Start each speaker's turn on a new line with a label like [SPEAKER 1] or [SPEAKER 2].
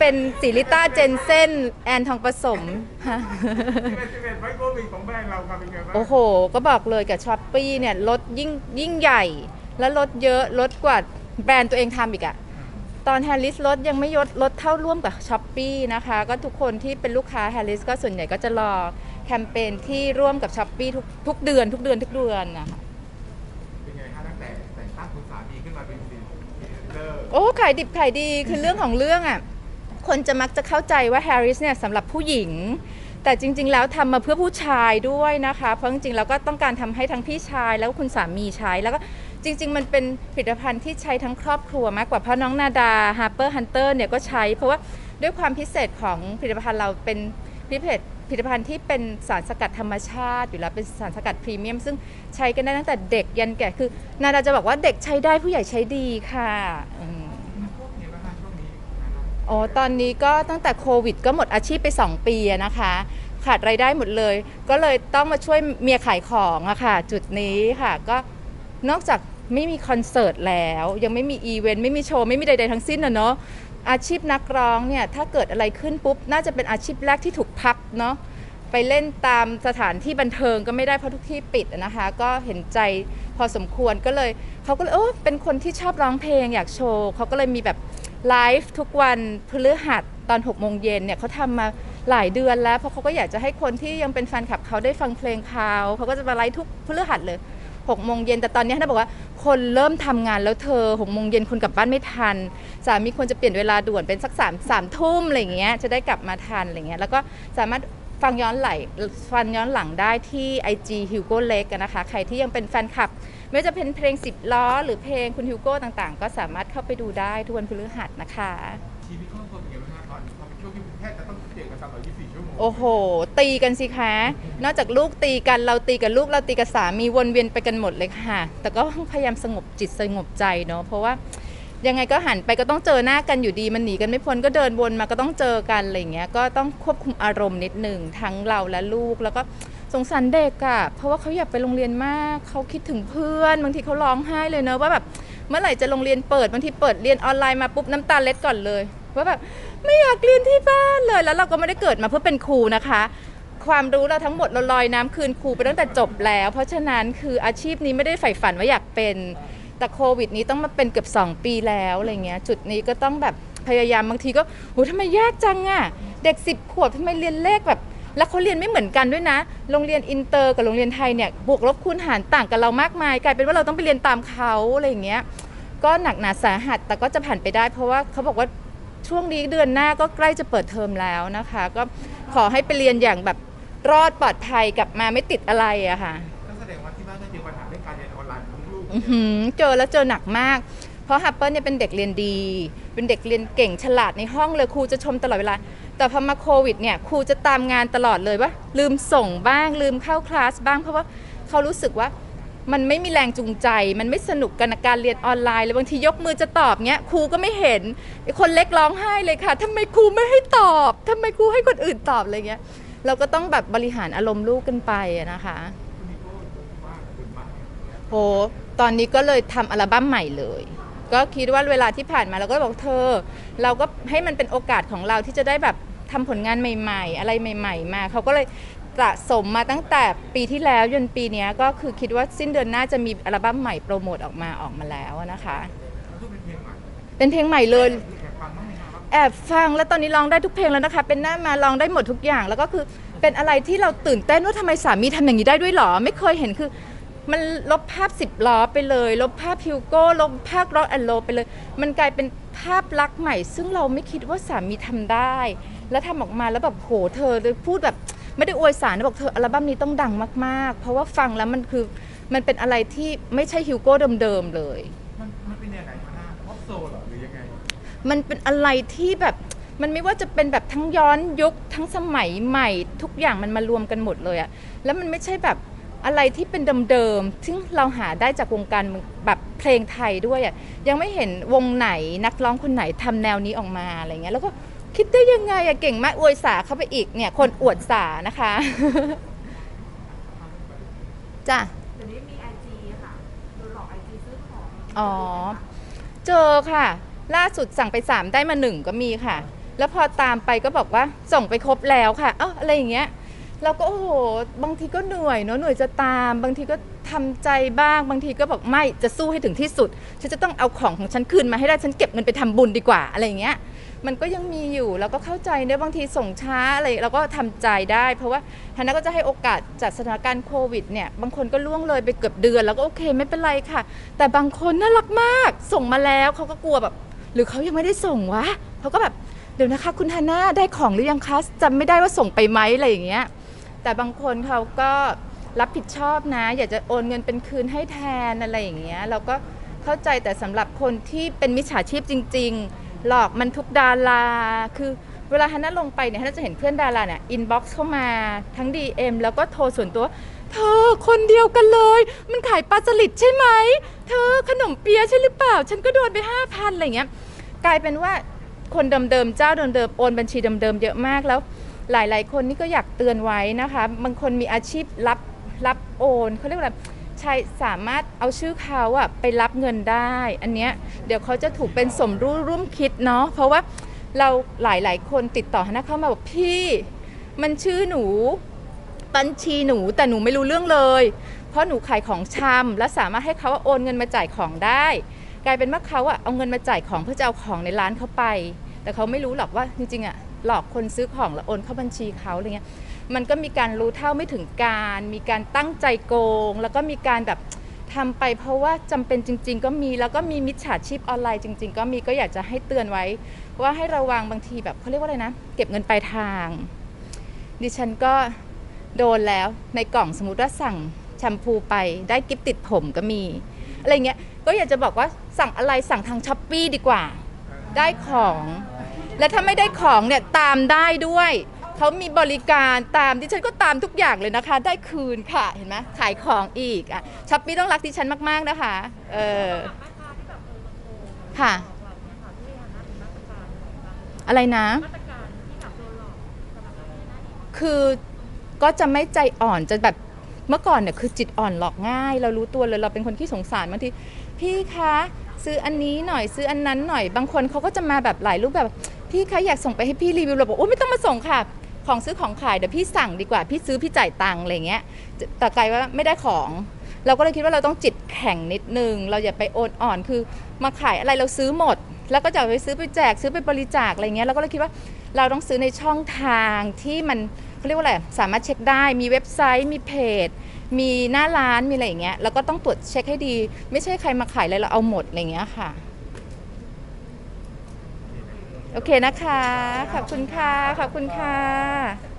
[SPEAKER 1] เป็นศิริต้าเจนเซ่นแอนทองผสมฮะ
[SPEAKER 2] ที่เป็นที่เป็นไฟโควิดของแบรนด์เรามาเป็นไงบ้าง
[SPEAKER 1] โอ้โห ก็บอกเลยกับช้อปปี้เนี่ยลดยิ่งยิ่งใหญ่ แล้วลดเยอะลดกว่าแบรนด์ตัวเองทำอีกอะตอนแฮร์ริสลดยังไม่ยดลดเท่าร่วมกับช้อปปีนะคะ ก็ทุกคนที่เป็นลูกค้าแฮร์ริสก็ส่วนใหญ่ก็จะรอแคมเปญที่ร่วมกับช้อปปีทุกทุกเดือนทุกเดือนทุกเดือนนะคะ
[SPEAKER 2] เป็นไงฮะตั้งแต่แต่งตั้งคุณสามีขึ้นมาเป็นซีเตอร์
[SPEAKER 1] โอ้ขายดิบขายดีคือเรื่องของเรื่องอะ คนจะมักจะเข้าใจว่าแฮร์ริสเนี่ยสำหรับผู้หญิง แต่จริง ๆ แล้วทำมาเพื่อผู้ชายด้วยนะคะ เพราะจริงๆเราก็ต้องการทำให้ทั้งพี่ชายแล้วคุณสามีใช้ แล้วก็จริง ๆ มันเป็นผลิตภัณฑ์ที่ใช้ทั้งครอบครัวมากกว่าเพราะน้องนาดา Harper Hunter เนี่ยก็ใช้ เพราะว่าด้วยความพิเศษของผลิตภัณฑ์เราเป็นพิเศษผลิตภัณฑ์ที่เป็นสารสกัดธรรมชาติอยู่แล้วเป็นสารสกัดพรีเมียม ซึ่งใช้กันได้ตั้งแต่เด็กยันแก่คือ นาดาจะบอกว่าเด็กใช้ได้ผู้ใหญ่ใช้ดีค่ะอืม
[SPEAKER 2] พวกนี้บ้างฮะช่วงนี้ โอ๋
[SPEAKER 1] อตอนนี้ก็ตั้งแต่โควิด ก็หมดอาชีพไป 2 ปีนะคะ ขาดรายได้หมดเลย ก็เลยต้องมาช่วยเมียขายของอะค่ะ จุดนี้ค่ะ ก็นอกจากไม่มีคอนเสิร์ตแล้ว ยังไม่มีอีเวนต์ไม่มีโชว์ ไม่มีใดๆทั้งสิ้นนะเนาะอาชีพนักร้องเนี่ย ถ้าเกิดอะไรขึ้นปุ๊บ น่าจะเป็นอาชีพแรกที่ถูกพักเนาะไปเล่นตามสถานที่บันเทิงก็ไม่ได้เพราะทุกที่ปิดนะคะ ก็เห็นใจพอสมควรก็เลยเขาก็เลยโอ้เป็นคนที่ชอบร้องเพลงอยากโชว์เขาก็เลยมีแบบ ไลฟ์ทุกวันพฤหัสตอน6โมงเย็นเนี่ยเขาทำมาหลายเดือนแล้ว เพราะเขาก็อยากจะให้คนที่ยังเป็นแฟนคลับเขาได้ฟังเพลงเขาเขาก็จะมาไลฟ์ทุกพฤหัสเลย6โมงเย็นแต่ตอนนี้ท่านบอกว่าคนเริ่มทำงานแล้วเธอ6โมงเย็นคนกลับบ้านไม่ทันสามีควรจะเปลี่ยนเวลาด่วนเป็นสักสามสามทุ่มอะไรอย่างเงี้ยจะได้กลับมาทันอะไรเงี้ยแล้วก็สามารถ ฟังย้อนไหลฟังย้อนหลังได้ที่ IG Hugo Leg นะคะ ใครที่ยังเป็นแฟนคลับ ไม่ว่าจะเป็นเพลง10ล้อ หรือเพลงคุณฮิวโก้ต่างๆ ก็สามารถเข้าไปดูได้ทุกวันพฤหัสนะคะ
[SPEAKER 2] ชีวิตครอบครัวเป็นไงบ้างฮะตอนพอเป็นช่วงที่แพทย์จะต้องเจอกันตลอด24 ชั่วโมง
[SPEAKER 1] โอ้โห ตีกันสิคะ นอกจากลูกตีกันเราตีกับลูกเราตีกับสามีวนเวียนไปกันหมดเลยค่ะ แต่ก็พยายามสงบจิตสงบใจเนาะเพราะว่า ยังไงก็หันไปก็ต้องเจอหน้ากันอยู่ดีมันหนีกันไม่พ้นก็เดินวนมาก็ต้องเจอกันอะไรเงี้ยก็ต้องควบคุมอารมณ์นิดหนึ่งทั้งเราและลูกแล้วก็สงสารเด็กอะ่ะเพราะว่าเขาอยากไปโรงเรียนมากเขาคิดถึงเพื่อนบางทีเขาร้องไห้เลยเนอะว่าแบบเมื่อไหร่จะโรงเรียนเปิดบางทีเปิดเรียนออนไลน์มาปุ๊บน้ำตาเล็ดก่อนเลยว่าแบบไม่อยากเรียนที่บ้านเลยแล้วเราก็ไม่ได้เกิดมาเพื่อเป็นครูนะคะ ความรู้เราทั้งหมดเราลอยน้ำคืนครูไปตั้งแต่จบแล้ว เพราะฉะนั้นคืออาชีพนี้ไม่ได้ใฝ่ฝันว่าอยากเป็น แต่โควิดนี้ต้องมาเป็นเกือบ 2 ปีแล้วอะไรเงี้ยจุดนี้ก็ต้องแบบพยายามบางทีก็โหทำไมยากจังอะเด็ก 10 ขวบทำไมเรียนเลขแบบ แล้วเขาเรียนไม่เหมือนกันด้วยนะ โรงเรียนอินเตอร์กับโรงเรียนไทยเนี่ยบวกลบคูณหารต่างกันเรามากมาย กลายเป็นว่าเราต้องไปเรียนตามเขาอะไรเงี้ยก็หนักหนาสาหัสแต่ก็จะผ่านไปได้ เพราะว่าเขาบอกว่าช่วงนี้เดือนหน้าก็ใกล้จะเปิดเทอมแล้วนะคะ ก็ขอให้ไปเรียนอย่างแบบรอดปลอดภัยกลับมาไม่ติดอะไรอะค่ะ
[SPEAKER 2] อื้อ
[SPEAKER 1] หือเจอแล้วเจอหนักมาก เพราะฮัปเปิลเนี่ยเป็นเด็กเรียนดี เป็นเด็กเรียนเก่งฉลาดในห้องเลยครูจะชมตลอดเวลา แต่พอมาโควิดเนี่ยครูจะตามงานตลอดเลยว่า ลืมส่งบ้างลืมเข้าคลาสบ้างเพราะว่าเขารู้สึกว่ามันไม่มีแรงจูงใจ มันไม่สนุกกันกับการเรียนออนไลน์เลยบางทียกมือจะตอบเงี้ยครูก็ไม่เห็นไอ้คนเล็กร้องไห้เลยค่ะทำไมครูไม่ให้ตอบทำไมครูให้คนอื่นตอบอะไรเงี้ยเราก็ต้องแบบบริหารอารมณ์ลูกกันไปอะนะคะ
[SPEAKER 2] คุณนิโก้ว่าคุณมาก
[SPEAKER 1] โหตอนนี้ก็เลยทำอัลบั้มใหม่เลย ก็คิดว่าเวลาที่ผ่านมาเราก็บอกเธอ เราก็ให้มันเป็นโอกาสของเราที่จะได้แบบทำผลงานใหม่ ๆ อะไรใหม่ ๆ มาเขาก็เลยสะสมมาตั้งแต่ปีที่แล้วจนปีนี้ก็คือคิดว่าสิ้นเดือนหน้าจะมีอัลบั้มใหม่โปรโมทออกมาออกมาแล้วนะคะ
[SPEAKER 2] เป็นเพลงใหม่
[SPEAKER 1] เลยแอบฟังแล้วตอนนี้ร้องได้ทุกเพลงแล้วนะคะ เป็นหน้ามาร้องได้หมดทุกอย่างแล้วก็คือเป็นอะไรที่เราตื่นเต้นว่าทำไมสามีทำอย่างนี้ได้ด้วยหรอ ไม่เคยเห็นคือ มันลบภาพสิบล้อไปเลย ลบภาพฮิวโก้ลบภาพร็อกแอนโลไปเลย มันกลายเป็นภาพลักษณ์ใหม่ ซึ่งเราไม่คิดว่าสามีทำได้ แล้วทำออกมาแล้วแบบโหเธอเลยพูดแบบไม่ได้อวยสารนะบอกเธออัลบั้มนี้ต้องดังมากๆ เพราะว่าฟังแล้วมันคือมันเป็นอะไรที่ไม่ใช่ฮิวโก้เดิมๆเลย
[SPEAKER 2] มันมันเป็นยังไงคะหน้าพ็อปโซเหรอหรือยังไง
[SPEAKER 1] มันเป็นอะไรที่แบบมันไม่ว่าจะเป็นแบบทั้งย้อนยุคทั้งสมัยใหม่ทุกอย่างมันมารวมกันหมดเลยอะแล้วมันไม่ใช่แบบ อะไรที่เป็นเดิมๆซึ่งเราหาได้จากวงการแบบเพลงไทยด้วยอะยังไม่เห็นวงไหนนักร้องคนไหนทำแนวนี้ออกมาอะไรเงี้ยแล้วก็คิดได้ยังไงอะเก่งมากอวยสาเข้าไปอีกเนี่ยคนอวดสานะคะจ้ะ
[SPEAKER 3] เดี๋ยวนี้มีไอจีค่ะโดนหลอกไอจีซื้อของ
[SPEAKER 1] อ๋อ เจอค่ะ ล่าสุดสั่งไป3ได้มา1ก็มีค่ะ แล้วพอตามไปก็บอกว่าส่งไปครบแล้วค่ะ เอ้าอะไรอย่างเงี้ย เราก็โอ้โหบางทีก็เหนื่อยเนาะเหนื่อยจะตาม บางทีก็ทำใจบ้าง บางทีก็บอกไม่จะสู้ให้ถึงที่สุด ฉันจะต้องเอาของของฉันคืนมาให้ได้ฉันเก็บเงินไปทำบุญดีกว่าอะไรอย่างเงี้ย มันก็ยังมีอยู่แล้วก็เข้าใจเนี่ยบางทีส่งช้าอะไรเราก็ทำใจได้ เพราะว่าฮานะก็จะให้โอกาสจากสถานการณ์โควิดเนี่ยบางคนก็ล่วงเลยไปเกือบเดือน แล้วก็โอเคไม่เป็นไรค่ะ แต่บางคนน่ารักมาก ส่งมาแล้วเขาก็กลัวแบบ หรือเขายังไม่ได้ส่งวะเขาก็แบบเดี๋ยวนะคะ คุณฮาน่าได้ของหรือยังคะจำไม่ได้ว่าส่งไปไหมอะไรอย่างเงี้ย แต่บางคนเขาก็รับผิดชอบนะ อยากจะโอนเงินเป็นคืนให้แทนอะไรอย่างเงี้ยเราก็เข้าใจแต่สำหรับคนที่เป็นมิจฉาชีพจริง ๆ หลอกมันทุกดารา คือเวลาฮันน่าลงไปเนี่ยฮันน่าจะเห็นเพื่อนดาราเนี่ยอินบ็อกซ์เข้ามาทั้ง DM แล้วก็โทรส่วนตัว เธอคนเดียวกันเลย มันขายปลาสลิดใช่ไหม เธอขนมเปี๊ยะใช่หรือเปล่า ฉันก็โดนไปห้าพันอะไรเงี้ยกลายเป็นว่าคนเดิมๆเจ้าเดิมๆโอนบัญชีเดิมๆเยอะมากแล้ว หลาย ๆ คนนี่ก็อยากเตือนไว้นะคะ บางคนมีอาชีพรับรับโอนเขาเรียกว่าใช่สามารถเอาชื่อเขาอะไปรับเงินได้ อันเนี้ยเดี๋ยวเขาจะถูกเป็นสมรู้ร่วมคิดเนาะเพราะว่าเราหลาย ๆ คนติดต่อฮานะเข้ามาบอกพี่มันชื่อหนูบัญชีหนูแต่หนูไม่รู้เรื่องเลย เพราะหนูขายของชำและสามารถให้เขาโอนเงินมาจ่ายของได้ กลายเป็นว่าเขาอะเอาเงินมาจ่ายของเพื่อจะเอาของในร้านเขาไป แต่เขาไม่รู้หรอกว่าจริงๆอะ หลอกคนซื้อของแล้วโอนเข้าบัญชีเขาอะไรเงี้ยมันก็มีการรู้เท่าไม่ถึงการ มีการตั้งใจโกง แล้วก็มีการแบบทำไปเพราะว่าจำเป็นจริง ๆ ก็มีแล้วก็มีมิจฉาชีพออนไลน์จริง ๆ ก็มีก็อยากจะให้เตือนไว้ ว่าให้ระวังบางทีแบบเขาเรียกว่าอะไรนะ เก็บเงินปลายทาง ดิฉันก็โดนแล้วในกล่องสมมติว่าสั่งแชมพูไปได้กิฟติดผมก็มี อะไรเงี้ยก็อยากจะบอกว่าสั่งอะไรสั่งทางช้อปปีดีกว่า ได้ของ และถ้าไม่ได้ของเนี่ยตามได้ด้วยเขามีบริการตามดิฉันก็ตามทุกอย่างเลยนะคะ ได้คืนค่ะเห็นไหมขายของอีกอะช้อปปี้ต้องรักดิฉันมากๆนะคะเออค่ะ อะไรนะ คือก็จะไม่ใจอ่อนจะแบบเมื่อก่อนเนี่ยคือจิตอ่อนหลอกง่าย เรารู้ตัวเลยเราเป็นคนที่สงสารบางทีพี่คะซื้ออันนี้หน่อยซื้ออันนั้นหน่อยบางคนเขาก็จะมาแบบหลายรูปแบบ พี่คะอยากส่งไปให้พี่รีวิวเราบอกโอ้ไม่ต้องมาส่งค่ะ ของซื้อของขายเดี๋ยวพี่สั่งดีกว่าพี่ซื้อพี่จ่ายตังค์อะไรเงี้ยแต่กลายว่าไม่ได้ของ เราก็เลยคิดว่าเราต้องจิตแข็งนิดนึง เราอย่าไปโอนอ่อนคือมาขายอะไรเราซื้อหมด แล้วก็จะไปซื้อไปแจกซื้อไปบริจาคอะไรเงี้ยเราก็เลยคิดว่าเราต้องซื้อในช่องทางที่มันเขาเรียกว่าอะไรสามารถเช็คได้มีเว็บไซต์มีเพจมีหน้าร้านมีอะไรอย่างเงี้ยแล้วก็ต้องตรวจเช็คให้ดี ไม่ใช่ใครมาขายอะไรเราเอาหมดอะไรเงี้ยค่ะ โอเคนะคะ ขอบคุณค่ะ ขอบคุณค่ะ